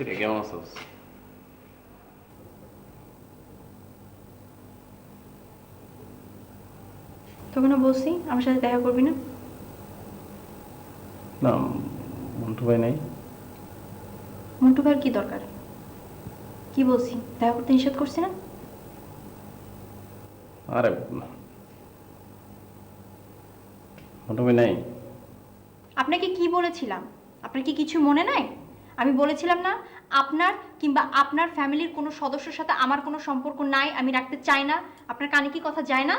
কিরে কেমন আছোস তোকে না বলছি? আমার সাথে দেখা করবি না? না মন্টু ভাই নাই। মন্টু ভাইয়ের কি দরকার? কি বলছি? দেখা করতে নিষেধ করছি না? আরে মন্টু ভাই নাই। আপনাকে কি বলেছিলাম? আপনার কি কিছু মনে নাই? আমি বলেছিলাম না আপনার কিংবা আপনার ফ্যামিলির কোনো সদস্যের সাথে আমার কোনো সম্পর্ক নাই আমি রাখতে চাই না। আপনার কানে কি কথা যায় না?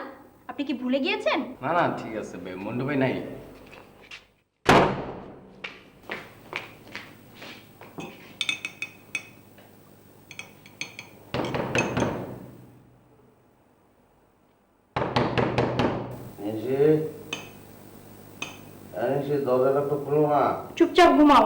আপনি কি ভুলে গিয়েছেন? না না ঠিক আছে বে, মন্টু ভাই নাই। এসে এসে দরজাটা তো খুলো না। চুপচাপ ঘুমাও।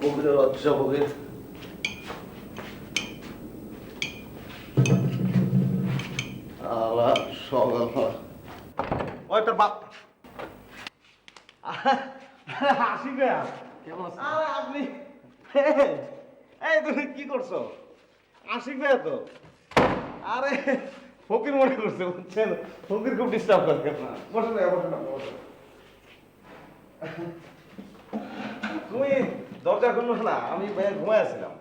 তো ফকিরের লজ্জা আলা ওই তোর বাপ হাসি গয়া কেমন আরে আপনি এই তুমি কি করছ আশিক ভাইয়া তো আরে ফকির মনে করছে বুঝছেন ফকির খুব ডিস্টার্ব করে না। বসে না বসে না বসে। তুমি দরজা খুললো না আমি ভাইয়া ঘুমায় আসছিলাম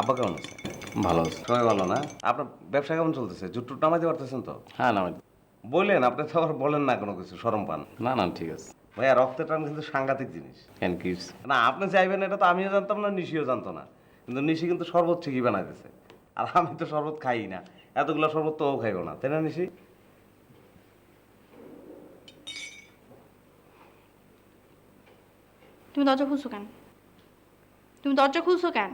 আব্বা কেমন আছে? ভালো আছে। সবাই ভালো না? আপনার ব্যবসা কেমন চলতেছে? জুট্টু নামাইতে পারতেছেন তো? হ্যাঁ না বললেন আপনি তো আবার বলেন না কোনো কিছু সরম পান। না না ঠিক আছে। ভাইয়া রক্তের টান কিন্তু সাংঘাতিক জিনিস। কেন কি না আপনি চাইবেন এটা তো আমিও জানতাম না নিশিও জানতো না। কিন্তু নিশি কিন্তু শরবত ঠিকই বানাইতেছে। আর আমি তো শরবত খাই না। এতগুলো শরবত তো ও খাইও না তাই না নিশি? তুমি দরজা খুলছো কেন? তুমি দরজা খুলছো কেন?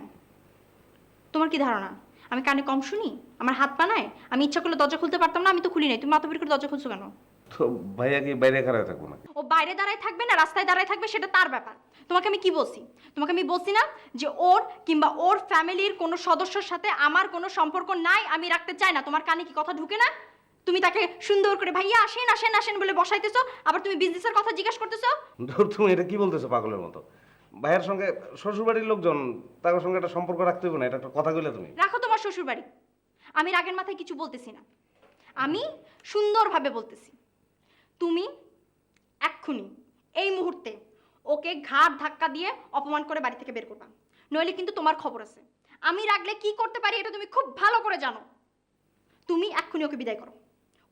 তোমার কি ধারণা? আমি কানে কম শুনি? আমার হাত পা নাই আমি ইচ্ছা করলে দরজা খুলতে পারতাম না আমি তো খুলি নাই। তুমি মাথা বের করে দরজা খুলছো কেন? তো ভাইয়া কি বাইরে খারাপ থাকব না ও বাইরে দাঁড়ায় থাকবে না রাস্তায় দাঁড়ায় থাকবে সেটা তার ব্যাপার। তোমাকে আমি কি বলছি? তোমাকে আমি বলছি না যে ওর কিংবা ওর ফ্যামিলির কোনো সদস্যর সাথে আমার কোনো সম্পর্ক নাই আমি রাখতে চাই না। তোমার কানে কি কথা ঢুকে না? তুমি তাকে সুন্দর করে ভাইয়া আসেন আসেন আসেন বলে বসাইতেছো আবার তুমি বিজনেসের কথা জিজ্ঞেস করতেছো? ধর তুমি এটা কি বলতেছো পাগলের মতো? ভাইয়ের সঙ্গে শ্বশুরবাড়ির লোকজন তাদের সঙ্গে একটা সম্পর্ক রাখতে হবে না এটা একটা কথা কইলে তুমি। রাখো তোমার শ্বশুর বাড়ি আমি রাগের মাথায় কিছু বলতেছি না। আমি সুন্দরভাবে বলতেছি। তুমি এক্ষুনি এই মুহূর্তে ওকে ঘাড় ধাক্কা দিয়ে অপমান করে বাড়ি থেকে বের করবা। নইলে কিন্তু তোমার খবর আছে। আমি রাগলে কি করতে পারি এটা তুমি খুব ভালো করে জানো। তুমি এক্ষুনি ওকে বিদায় করো।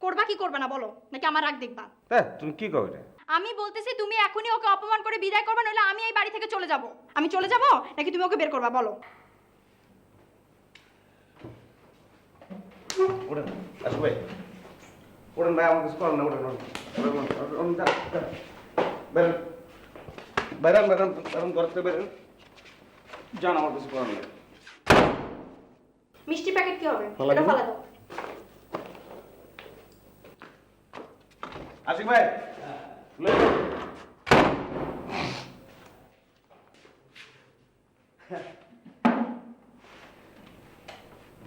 করবা কি করবে না বলো? নাকি আমার রাগ দেখবা? হ্যাঁ তুমি কি এটা? আমি বলতেছি তুমি এখনই ওকে অপমান করে বিদায় করবা নইলে আমি এই বাড়ি থেকে চলে যাব। আমি চলে যাব নাকি তুমি ওকে বের করবা বলো। ভাই। না। বেরেন। বেরেন বেরেন বেরেন বেরেন। আমার কিছু মিষ্টি প্যাকেট কি হবে? এটা দিবো? ফালা দাও আশিক ভাই।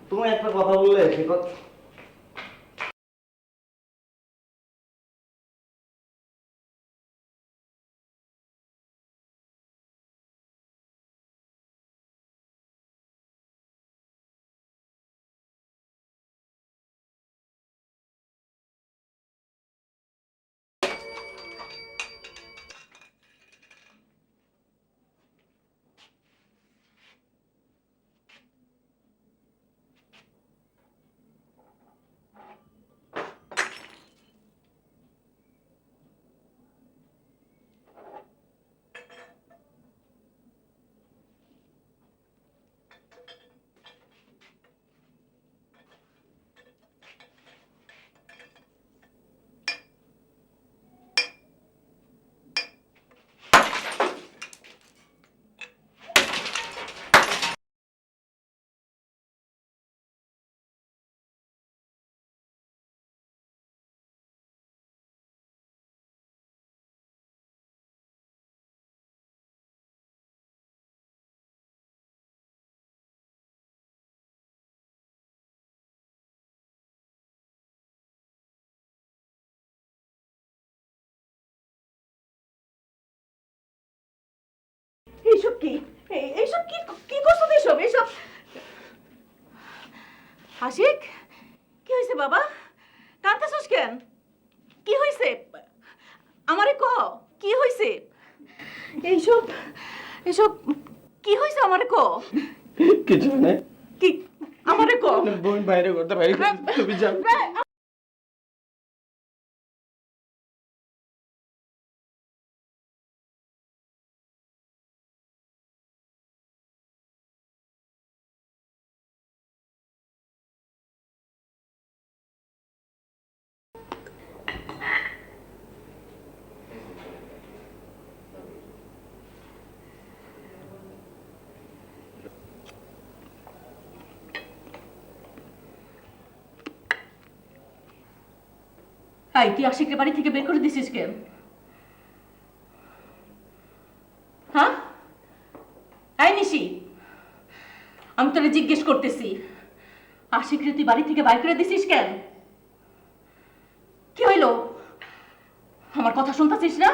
তুমি একটা কথা বললে সে কথা এইসব কি? এইসব কি কি করছ এইসব এইসব আশিক কি হয়েছে বাবা? কাঁদতেছস কেন? কি হয়েছে? আমারে ক কি হয়েছে? এইসব এইসব কি হয়েছে আমারে ক কিছু নেই। কি আমারে ক বোন বাইরে করতে বাইরে তুমি যাও। হাই তুই আশিকের বাড়ি থেকে বের করে দিছিস কেন হ্যাঁ? নিশি আমি তোরে জিজ্ঞেস করতেছি আশিকরে তুই বাড়ি থেকে বাইর করে দিছিস কেন? কি হইল? আমার কথা শুনতেছিস না?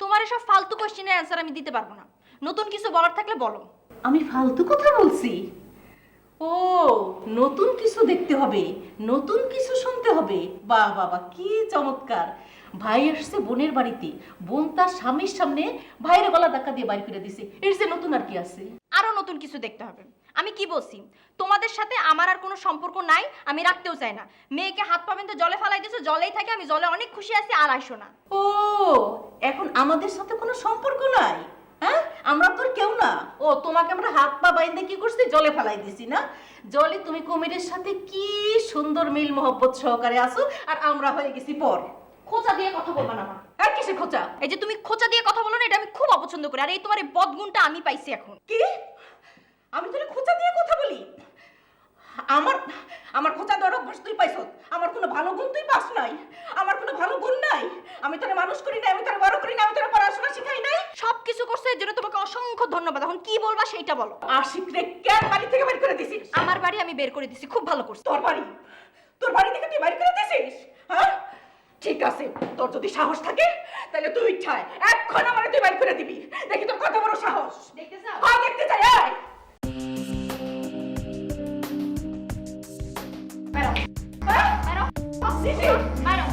তোমার এসব ফালতু কোশ্চেনের অ্যান্সার আমি দিতে পারব না। নতুন কিছু বলার থাকলে বলো। আমি ফালতু কথা বলছি? ও নতুন কিছু দেখতে হবে। নতুন কিছু শুনতে হবে? বাহ বাবা কি চমৎকার। ভাই আসছে বোনের বাড়িতে। বোন তার স্বামীর সামনে ভাইয়ের গলা ধাক্কা দিয়ে বাইর করে দিছে। এর যে নতুন আর কি আছে? আরও নতুন কিছু দেখতে হবে। আমি কি বলছি? তোমাদের সাথে আমার আর কোনো সম্পর্ক নাই আমি রাখতেও চাই না। মেয়েকে হাত পা বেঁধে জলে ফেলাই দিয়েছ জলেই থাকে আমি জলে অনেক খুশি আছি আর আইসো না। ও এখন আমাদের সাথে কোনো সম্পর্ক নাই? হ্যাঁ? আমরা তোর কেউ না। ও তোমাকে আমরা হাত পা বাইন্দে কি করছি? জলে ফেলাই দিছি না? জলে তুমি কুমিরের সাথে কি সুন্দর মিল মোহব্বত সহকারে আসো আর আমরা হয়ে গেছি পর। খোঁচা দিয়ে কথা বলবা না মা। আর কিসে খোঁচা? এই যে তুমি খোঁচা দিয়ে কথা বলো না এটা আমি খুব অপছন্দ করি। আর এই তোমার এই বদগুণটা আমি পাইছি এখন। কি? আমি তোরে খোঁচা দিয়ে কথা বলি? আমার আমার খোঁচা দেওয়ার অভ্যাস তুই পাইছ? আমার কোনো ভালো গুণ তুই পাস নাই? আমার কোনো ভালো গুণ নাই? আমি তোরে মানুষ করি না আমি তোরে বড় করি না আমি তোরে কিছু করছে এর জন্য তোমাকে অসংখ্য ধন্যবাদ। এখন কি বলবা সেইটা বলো। আশিক রে কেন বাড়ি থেকে বের করে দিছিস? আমার বাড়ি আমি বের করে দিছি খুব ভালো করছ। তোর বাড়ি? তোর বাড়ি থেকে তুই বাড়ি করে দিছিস? হ্যাঁ? ঠিক আছে তোর যদি সাহস থাকে তাহলে তুই ইচ্ছা এখন আমারে তুই বাড়ি করে দিবি। দেখি তোর কত বড় সাহস। দেখতে চাও? হ্যাঁ দেখতে চাই আয় মারো মারো মারো